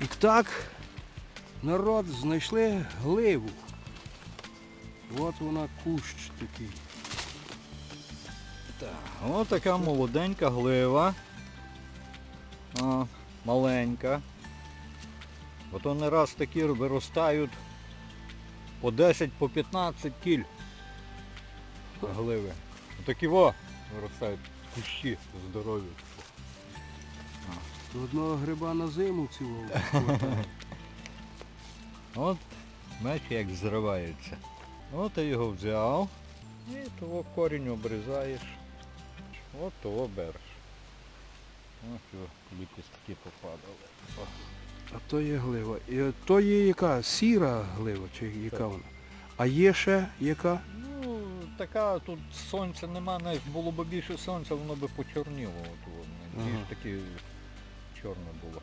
І так народ знайшли гливу. От вона кущ такий. Ось така молоденька глива. А, маленька. От вони раз такі виростають по 10, по 15 кіль гливи. Такі во виростають кущі здорові. То одного гриба на зиму цілого. От меч як зривається. От ти його взяв і того корінь обрізаєш. От того береш. Ось його ліпістки попадали. О. А то є глива. І от то є яка? Сіра глива, чи яка Так. вона? А є ще яка? Ну, така тут сонця нема, навіть було б більше сонця, воно би почорніло. От, воно. Ага. Ті ж такі черно було.